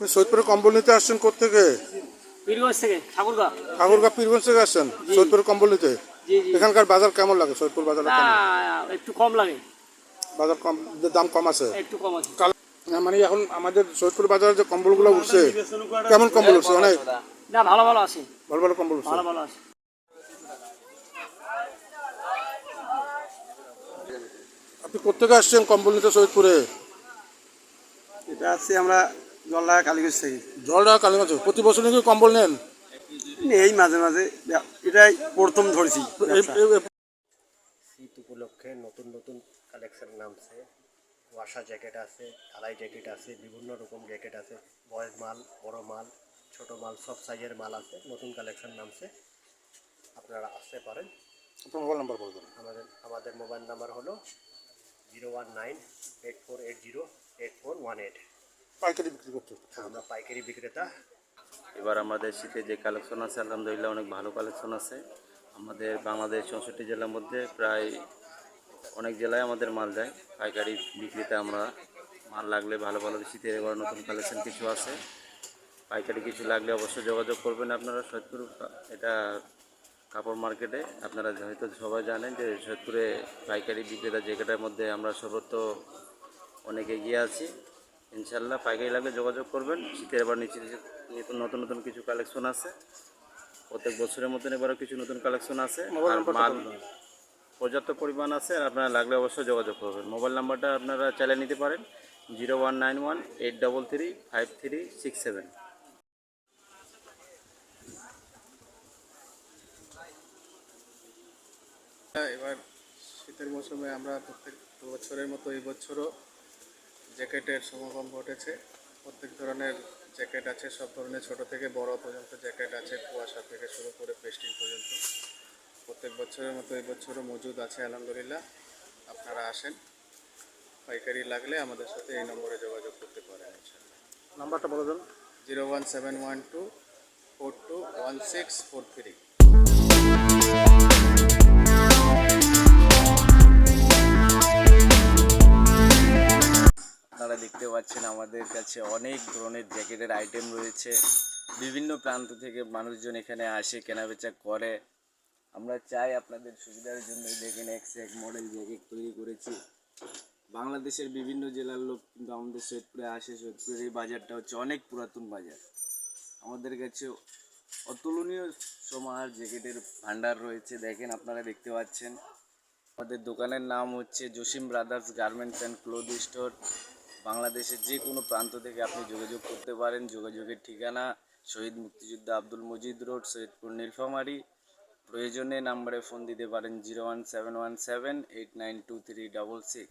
আপনি সৈয়দপুরে কম্বল নিতে আসছেন কোথেকে পীরগঞ্জ থেকে ঠাকুরগা। ঠাকুরগা পীরগঞ্জ থেকে আসছেন সৈয়দপুরে কম্বল নিতে? জি জি। এখানকার বাজার কেমন লাগে? সৈয়দপুর বাজার একটু কম লাগে। বাজার কম দাম কম আছে? একটু কম আছে। মানে এখন আমাদের সৈয়দপুর বাজারে যে কম্বলগুলো উঠছে কেমন কম্বল উঠছে? অনেক না ভালো ভালো আছে। ভালো ভালো কম্বল উঠছে? ভালো ভালো আছে। আপনি কোথেকে আসছেন কম্বল নিতে সৈয়দপুরে? এটা আছে আমরা জল্লা কালীগঞ্জ থেকে। জলডা কালীগঞ্জ প্রতি বছর নাকি কম্বল নেন? এই মাঝে মাঝে এটাই প্রথম ধরেছি শীত উপলক্ষে নতুন নতুন কালেকশন নামছে। ওয়াশা জ্যাকেট আছে ঢালাই জ্যাকেট আছে বিভিন্ন রকম জ্যাকেট আছে। বয়েজ মাল বড় মাল ছোট মাল সব সাইজের মাল আছে। নতুন কালেকশন নামছে। আপনারা আসতে পারেন। আপনার মোবাইল নাম্বার বলবেন আমাদের আমাদের মোবাইল নাম্বার হলো zero one nine eight four eight zero eight four one eight. পাইকারি বিক্রি করতে আমরা পাইকারি বিক্রেতা। এবার আমাদের শীতে যে কালেকশন আছে আলহামদুলিল্লাহ অনেক ভালো কালেকশন আছে। আমাদের বাংলাদেশ চৌষট্টি জেলার মধ্যে প্রায় অনেক জেলায় আমাদের মাল যায়। পাইকারি বিক্রিতে আমরা মাল লাগলে ভালো ভালো শীতের এবার নতুন কালেকশন কিছু আছে। পাইকারি কিছু লাগলে অবশ্যই যোগাযোগ করবেন আপনারা সৈয়দপুর এটা কাপড় মার্কেটে। আপনারা হয়তো সবাই জানেন যে সৈয়দপুরে পাইকারি বিক্রেতা জায়গাটার মধ্যে আমরা সর্বত্র অনেক এগিয়ে আছি। ইনশাল্লাহ পাইকারি লাগলে যোগাযোগ করবেন। শীতের এবার নিচে নিচে নতুন নতুন নতুন কিছু কালেকশন আছে প্রত্যেক বছরের মতন এবারও কিছু নতুন কালেকশন আছে। আর মাল পর্যাপ্ত পরিমাণ আছে আর আপনারা লাগলে অবশ্যই যোগাযোগ করবেন। মোবাইল নাম্বারটা আপনারা চালিয়ে নিতে পারেন zero one nine one eight double three five three six seven. এবার শীতের মৌসুমে আমরা প্রত্যেক বছরের মতো এই বছরও জ্যাকেটের সমাগম ঘটেছে। প্রত্যেক ধরনের জ্যাকেট আছে সব ধরনের ছোট থেকে বড় পর্যন্ত জ্যাকেট আছে কুয়াশা থেকে শুরু করে পেস্টিং পর্যন্ত। প্রত্যেক বছরের মতো এই বছরও মজুদ আছে আলহামদুলিল্লাহ। আপনারা আসেন। পাইকারি লাগলে আমাদের সাথে এই নম্বরে যোগাযোগ করতে পারেন নাম্বারটা বলে দেন। Zero one seven one two four two one six four three. দেখতে পাচ্ছেন আমাদের কাছে অনেক ধরনের জ্যাকেটের আইটেম রয়েছে। বিভিন্ন প্রান্ত থেকে মানুষজন এখানে আসে, কেনাবেচা করে। আমরা চাই আপনাদের সুবিধার জন্য দেখেন এক্স এক মডেল জ্যাকেট তৈরি করেছি। বাংলাদেশের বিভিন্ন জেলার লোক কিন্তু আমাদের সৈয়দপুরে আসে। সৈয়দপুরের এই বাজারটা হচ্ছে অনেক পুরাতন বাজার। আমাদের কাছে অতুলনীয় সমার জ্যাকেটের ভান্ডার রয়েছে। দেখেন আপনারা দেখতে পাচ্ছেন। আমাদের দোকানের নাম হচ্ছে Jasim brothers garments and cloth store. বাংলাদেশের যে কোনো প্রান্ত থেকে আপনি যোগাযোগ করতে পারেন। যোগাযোগের ঠিকানা শহীদ মুক্তিযোদ্ধা আব্দুল মজিদ রোড, সৈয়দপুর, নীলফামারি। প্রয়োজনে নাম্বারে ফোন দিতে পারেন zero one seven one seven eight nine two three double six.